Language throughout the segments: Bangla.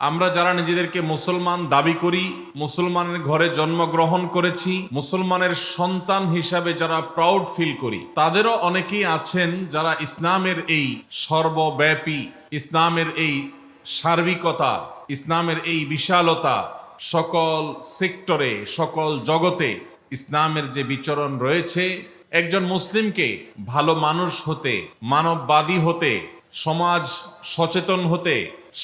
আমরা যারা নিজেদেরকে মুসলমান দাবি করি, মুসলমানের ঘরে জন্মগ্রহণ করেছি, মুসলমানের সন্তান হিসাবে যারা প্রাউড ফিল করি, তাদেরও অনেকেই আছেন যারা ইসলামের এই সর্বব্যাপী, ইসলামের এই সার্বিকতা, ইসলামের এই বিশালতা সকল সেক্টরে, সকল জগতে ইসলামের যে বিচরণ রয়েছে, একজন মুসলিমকে ভালো মানুষ হতে, মানববাদী হতে, সমাজ সচেতন হতে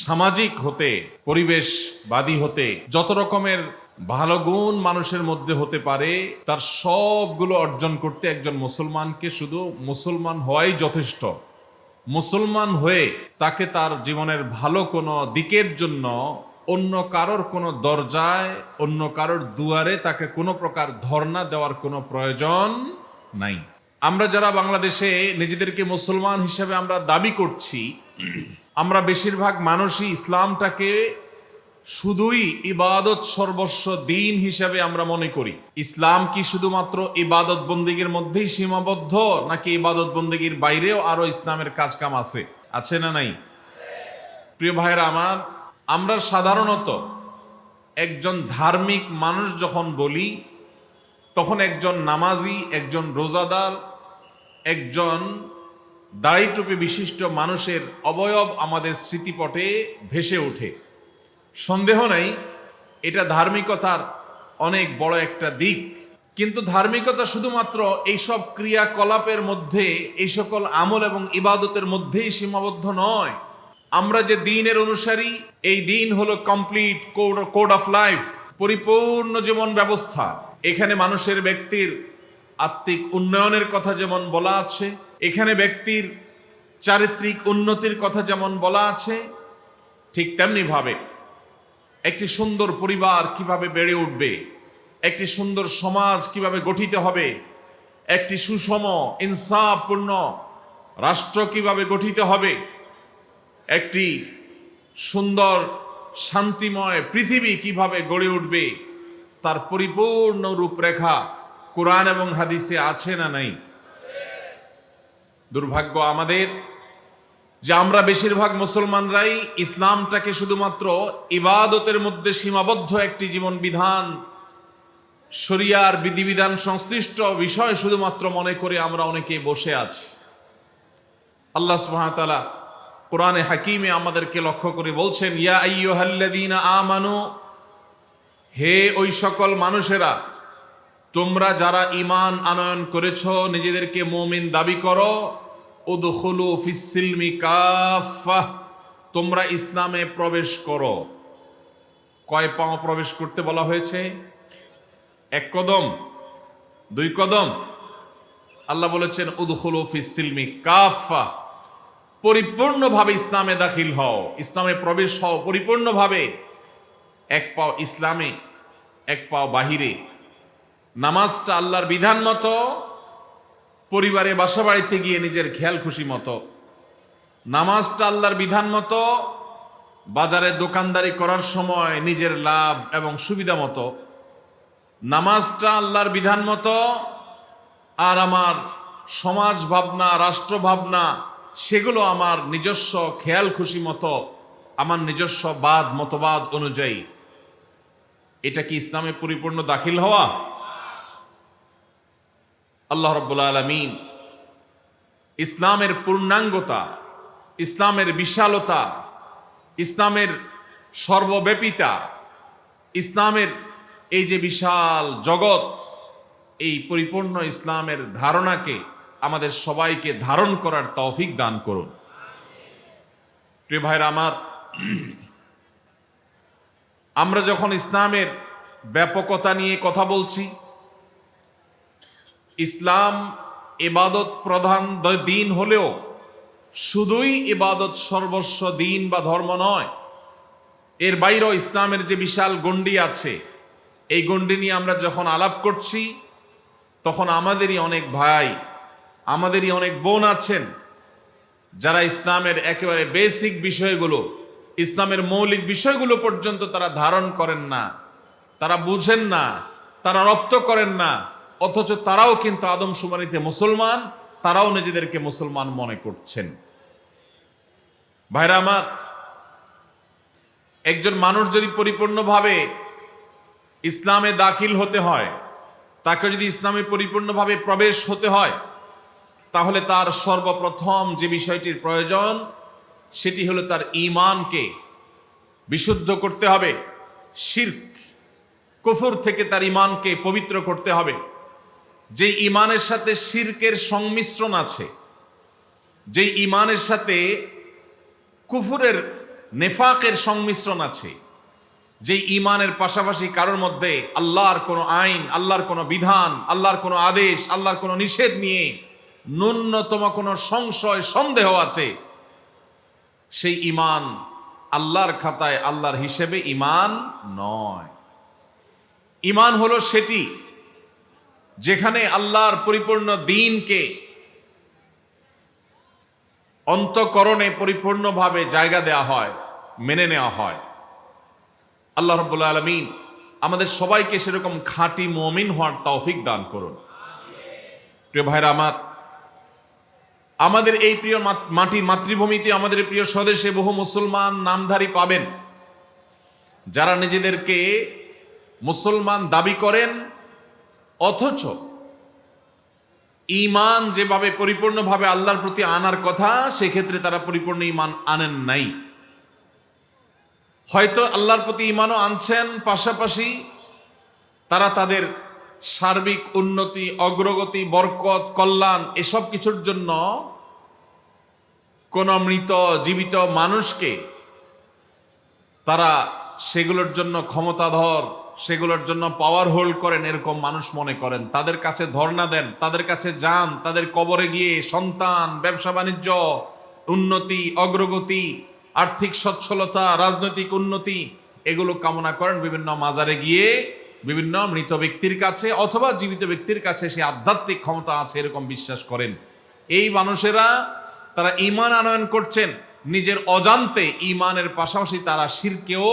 সামাজিক হতে, পরিবেশবাদী হতে, যত রকমের ভালো গুণ মানুষের মধ্যে হতে পারে, তার সবগুলো অর্জন করতে একজন মুসলমানকে শুধু মুসলমান হওয়াই যথেষ্ট। মুসলমান হয়ে তাকে তার জীবনের ভালো কোনো দিকের জন্য অন্য কারোর কোনো দরজায়, অন্য কারোর দুয়ারে তাকে কোনো প্রকার ধর্ণা দেওয়ার কোনো প্রয়োজন নাই। আমরা যারা বাংলাদেশে নিজেদেরকে মুসলমান হিসেবে আমরা দাবি করছি আমরা বেশিরভাগ মানুষই ইসলামটাকে শুধুই ইবাদত সর্বস্ব দিন হিসাবে আমরা মনে করি। ইসলাম কি শুধুমাত্র ইবাদত বন্দীগীর মধ্যেই সীমাবদ্ধ, নাকি ইবাদত বন্দীগীর বাইরেও আরও ইসলামের কাজ কাম আছে? আছে না নাই? প্রিয় ভাইরা আমার, আমরা সাধারণত একজন ধার্মিক মানুষ যখন বলি, তখন একজন নামাজি, একজন রোজাদার, একজন দাড়ি টুপি বিশিষ্ট মানুষের অবয়ব আমাদের স্মৃতিপটে ভেসে ওঠে। সন্দেহ নেই, এটা ধার্মিকতার অনেক বড় একটা দিক। কিন্তু ধার্মিকতা শুধুমাত্র এইসব ক্রিয়াকলাপের মধ্যে, এই সকল আমল এবং ইবাদতের মধ্যেই সীমাবদ্ধ নয়। আমরা যে দিনের অনুসারী, এই দিন হলো কমপ্লিট কোড অফ লাইফ পরিপূর্ণ জীবন ব্যবস্থা। এখানে মানুষের ব্যক্তির আত্মিক উন্নয়নের কথা যেমন বলা আছে এখানে ব্যক্তির চারিত্রিক উন্নতির কথা যেমন বলা আছে, ঠিক তেমনি ভাবে একটি সুন্দর পরিবার কীভাবে বেড়ে উঠবে, একটি সুন্দর সমাজ কীভাবে গঠিত হবে, একটি সুষম, ইনসাফপূর্ণ রাষ্ট্র কীভাবে গঠিত হবে, একটি সুন্দর, শান্তিময় পৃথিবী কীভাবে গড়ে উঠবে, তার পরিপূর্ণ রূপরেখা কোরআন এবং হাদিসে আছে না নাই? দুর্ভাগ্য আমাদের যে আমরা বেশিরভাগ মুসলমানরাই ইসলামটাকে শুধুমাত্র ইবাদতের মধ্যে সীমাবদ্ধ একটি জীবন বিধান, শরিয়ার বিধিবিধান সংশ্লিষ্ট বিষয় শুধুমাত্র মনে করে আমরা অনেকে বসে আছি। আল্লাহ সুবহানাহু কোরআনে হাকিমে আমাদেরকে লক্ষ্য করে বলছেন, ইয়া আইয়ুহাল্লাযীনা আমানু, হে ওই সকল মানুষেরা তোমরা যারা ঈমান আনয়ন করেছ, নিজেদেরকে মুমিন দাবি করো। উদখুলু ফিসসিলমি কাফা তোমরা ইসলামে প্রবেশ করো। কয় পাও প্রবেশ করতে বলা হয়েছে? এক কদম, দুই কদম। আল্লাহ বলেছেন, উদখুলু ফিসসিলমি কাফা পরিপূর্ণভাবে ইসলামে দাখিল হও। ইসলামে প্রবেশ হও, পরিপূর্ণভাবে। এক পাও ইসলামে, এক পাও বাহিরে। নামাজটা আল্লাহর বিধান মতো, পরিবারে বাসা বাড়িতে গিয়ে নিজের খেয়াল খুশি মতো। নামাজটা আল্লাহর বিধান মতো, বাজারে দোকানদারি করার সময় নিজের লাভ এবং সুবিধা মতো। নামাজটা আল্লাহর বিধান মতো, আর আমার সমাজ ভাবনা, রাষ্ট্র ভাবনা, সেগুলো আমার নিজস্ব খেয়াল খুশি মতো, আমার নিজস্ব বাদ, মতবাদ অনুযায়ী। এটা কি ইসলামে পরিপূর্ণ দাখিল হওয়া? আল্লাহ রব্বুল আলমিন ইসলামের পূর্ণাঙ্গতা, ইসলামের বিশালতা, ইসলামের সর্বব্যাপিতা, ইসলামের এই যে বিশাল জগৎ, এই পরিপূর্ণ ইসলামের ধারণাকে আমাদের সবাইকে ধারণ করার তৌফিক দান করুন। প্রিয় ভাইরা আমার, আমরা যখন ইসলামের ব্যাপকতা নিয়ে কথা বলছি ইসলাম এবাদত প্রধান দিন হলেও শুধুই ইবাদত সর্বস্ব দিন বা ধর্ম নয়। এর বাইরেও ইসলামের যে বিশাল গণ্ডি আছে, এই গণ্ডি নিয়ে আমরা যখন আলাপ করছি, তখন আমাদেরই অনেক ভাই, আমাদেরই অনেক বোন আছেন, যারা ইসলামের একেবারে বেসিক বিষয়গুলো, ইসলামের মৌলিক বিষয়গুলো পর্যন্ত তারা ধারণ করেন না, তারা বুঝেন না, তারা রপ্ত করেন না অথচ তারাও কিন্তু আদমশুমারিতে মুসলমান, তারাও নিজেদেরকে মুসলমান মনে করছেন। ভাইরা আমার, একজন মানুষ যদি পরিপূর্ণভাবে ইসলামে দাখিল হতে হয়, তাকে যদি ইসলামে পরিপূর্ণভাবে প্রবেশ হতে হয়, তাহলে তার সর্বপ্রথম যে বিষয়টির প্রয়োজন, সেটি হলো তার ঈমানকে বিশুদ্ধ করতে হবে, শির্ক, কুফর থেকে তার ঈমানকে পবিত্র করতে হবে। যে ঈমানের সাথে শিরকের সংমিশ্রণ আছে যেই ঈমানের সাথে কুফুরের নেফাকের সংমিশ্রণ আছে, যে ঈমানের পাশাপাশি কারোর মধ্যে আল্লাহর কোনো আইন, আল্লাহর কোনো বিধান, আল্লাহর কোনো আদেশ, আল্লাহর কোনো নিষেধ নিয়ে ন্যূনতম কোনো সংশয়, সন্দেহ আছে, সেই ঈমান আল্লাহর খাতায়, আল্লাহর হিসেবে ঈমান নয়। ঈমান হলো সেটি যেখানে আল্লাহর পরিপূর্ণ দিনকে অন্তকরণে পরিপূর্ণভাবে জায়গা দেওয়া হয়, মেনে নেওয়া হয়। আল্লাহ রব্বুল্লা আলমিন আমাদের সবাইকে সেরকম খাঁটি মমিন হওয়ার তৌফিক দান করুন। প্রিয় ভাইরা আমার, আমাদের এই প্রিয় মাটির মাতৃভূমিতে আমাদের প্রিয় স্বদেশে বহু মুসলমান নামধারী পাবেন। যারা নিজেদেরকে মুসলমান দাবি করেন অথচ ইমান যেভাবে পরিপূর্ণভাবে আল্লাহর প্রতি আনার কথা, সেক্ষেত্রে তারা পরিপূর্ণ ইমান আনেন নাই। হয়তো আল্লাহর প্রতি ঈমানও আনছেন, পাশাপাশি তারা তাদের সার্বিক উন্নতি, অগ্রগতি, বরকত, কল্যাণ এসব কিছুর জন্য কোন মৃত, জীবিত মানুষকে তারা সেগুলোর জন্য ক্ষমতাধর সেগুলোর জন্য পাওয়ার হোল্ড করেন এরকম মানুষ মনে করেন। তাদের কাছে ধর্ণা দেন, তাদের কাছে যান, তাদের কবরে গিয়ে সন্তান, ব্যবসা বাণিজ্য, উন্নতি, অগ্রগতি, আর্থিক সচ্ছলতা, রাজনৈতিক উন্নতি, এগুলো কামনা করেন বিভিন্ন মাজারে গিয়ে বিভিন্ন মৃত ব্যক্তির কাছে অথবা জীবিত ব্যক্তির কাছে সে আধ্যাত্মিক ক্ষমতা আছে এরকম বিশ্বাস করেন। এই মানুষেরা তারা ইমান আনয়ন করছেন, নিজের অজান্তে ইমানের পাশাপাশি তারা শিরকেও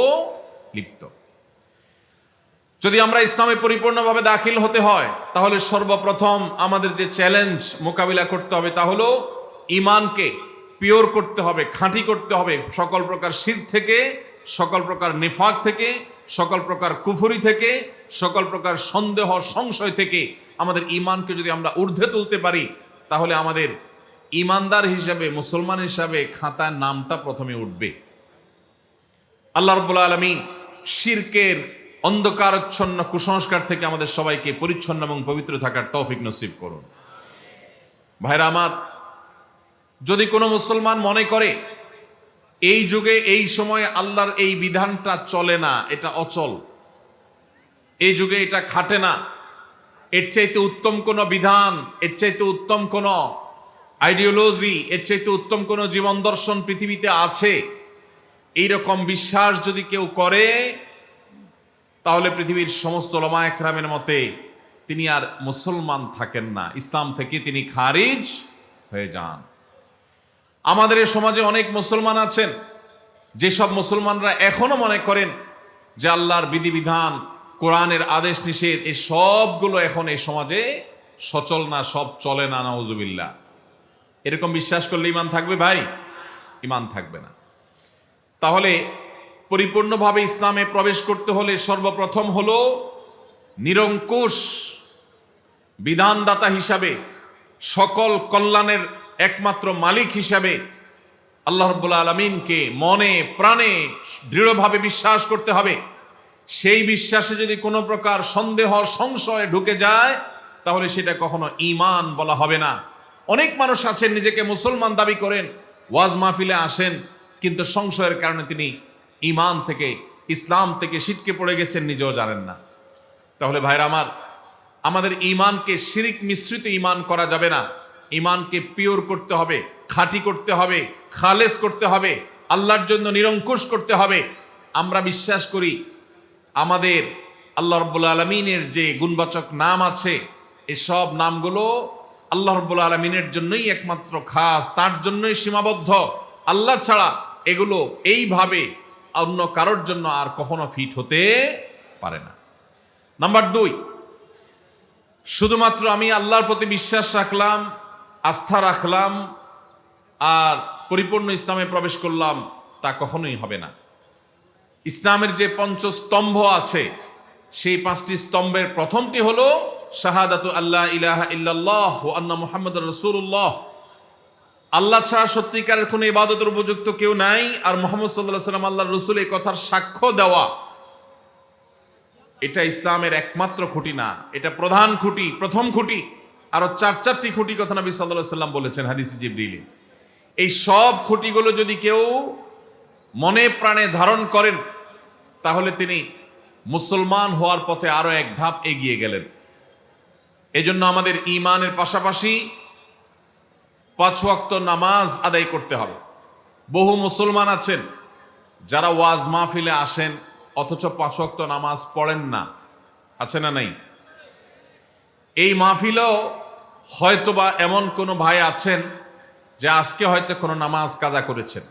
লিপ্ত। যদি আমরা ইসলামে পরিপূর্ণভাবে দাখিল হতে হয়, তাহলে সর্বপ্রথম আমাদের যে চ্যালেঞ্জ মোকাবিলা করতে হবে তা হলো ইমানকে পিওর করতে হবে, খাঁটি করতে হবে। সকল প্রকার শির থেকে, সকল প্রকার নিফাক থেকে, সকল প্রকার কুফুরি থেকে, সকল প্রকার সন্দেহ, সংশয় থেকে আমাদের ইমানকে যদি আমরা ঊর্ধ্বে তুলতে পারি, তাহলে আমাদের ইমানদার হিসাবে, মুসলমান হিসাবে খাতার নামটা প্রথমে উঠবে। আল্লাহ রব্বুল আলমী শিরকের অন্ধকারচ্ছন্ন কুসংস্কার থেকে আমাদের সবাইকে পরিচ্ছন্ন এবং পবিত্র থাকার তৌফিক নসিব করুন। ভাইরা আমার, যদি কোনো মুসলমান মনে করে, এই যুগে, এই সময়ে আল্লাহর এই বিধানটা চলে না, এটা অচল। এই যুগে এটা খাটে না। এর চাইতে উত্তম কোনো বিধান, এর চাইতে উত্তম কোনো আইডিওলজি এর চাইতে উত্তম কোনো জীবন দর্শন পৃথিবীতে আছে। এইরকম বিশ্বাস যদি কেউ করে তাহলে পৃথিবীর সমস্ত লমা একরামের মতে তিনি আর মুসলমান থাকেন না। ইসলাম থেকে তিনি খারিজ হয়ে যান। আমাদের এই সমাজে অনেক মুসলমান আছেন। যেসব মুসলমানরা এখনও মনে করেন যে আল্লাহর বিধিবিধান, কোরআনের আদেশ নিষেধ এই সবগুলো এখন এই সমাজে সচল না, সব চলে না, নাউজুবিল্লাহ। এরকম বিশ্বাস করলে ইমান থাকবে ভাই? ইমান থাকবে না। তাহলে পরিপূর্ণভাবে ইসলামে প্রবেশ করতে হলে সর্বপ্রথম হলো নিরঙ্কুশ বিধানদাতা হিসাবে, সকল কল্যাণের একমাত্র মালিক হিসাবে আল্লাহ রব্বুল আলমিনকে মনে, প্রাণে দৃঢ়ভাবে বিশ্বাস করতে হবে। সেই বিশ্বাসে যদি কোনো প্রকার সন্দেহ, সংশয় ঢুকে যায়, তাহলে সেটা কখনো ঈমান বলা হবে না। অনেক মানুষ আছেন, নিজেকে মুসলমান দাবি করেন, ওয়াজ মাহফিলে আসেন, কিন্তু সংশয়ের কারণে তিনি ঈমান থেকে, ইসলাম থেকে সিটকে পড়ে গেছেন, নিজেও জানেন না। তাহলে ভাইরা আমার, আমাদের ইমানকে শিরিক মিশ্রিত ইমান করা যাবে না। ইমানকে পিওর করতে হবে, খাঁটি করতে হবে, খালেস করতে হবে, আল্লাহর জন্য নিরঙ্কুশ করতে হবে। আমরা বিশ্বাস করি, আমাদের আল্লাহ রব্বুল আলমিনের যে গুণবাচক নাম আছে, এসব নামগুলো আল্লাহ রব্বুল আলমিনের জন্যই একমাত্র খাস, তার জন্যই সীমাবদ্ধ। আল্লাহ ছাড়া এগুলো এইভাবে অন্য কারোর জন্য আর কখনো ফিট হতে পারে না। নাম্বার দুই, শুধুমাত্র আমি আল্লাহর প্রতি বিশ্বাস রাখলাম, আস্থা রাখলাম আর পরিপূর্ণ ইসলামে প্রবেশ করলাম, তা কখনোই হবে না। ইসলামের যে পঞ্চস্তম্ভ আছে, সেই পাঁচটি স্তম্ভের প্রথমটি হলো শাহাদাতু আল্লাহ ইলাহা ও আন্না মুহাম্মদ রসুল্লাহ আল্লাহ ছাড়া সত্যিকারের কোনো ইবাদতের উপযুক্ত কেউ নাই, আর মোহাম্মদ সাল্লাহ সাল্লাম আল্লাহ রসুল এই কথার সাক্ষ্য দেওয়া, এটা ইসলামের একমাত্র খুঁটি না, এটা প্রধান খুঁটি, প্রথম খুঁটি, আরও চার চারটি খুঁটি কথা নবী সাল্লাহ সাল্লাম বলেছেন হাদিসি জিব্রিলে এই সব খুঁটিগুলো যদি কেউ মনে প্রাণে ধারণ করেন, তাহলে তিনি মুসলমান হওয়ার পথে আরও এক ধাপ এগিয়ে গেলেন। এজন্য আমাদের ইমানের পাশাপাশি পাঁচ ওয়াক্ত নামাজ আদায় করতে হবে। বহু মুসলমান আছেন, যারা ওয়াজ মাহফিলে আসেন, অথচ পাঁচ ওয়াক্ত নামাজ পড়েন না। আছে না নাই? এই মাহফিলেও হয়তোবা এমন কোনো ভাই আছেন যে আজকে হয়তো কোনো নামাজ কাজা করেছেন।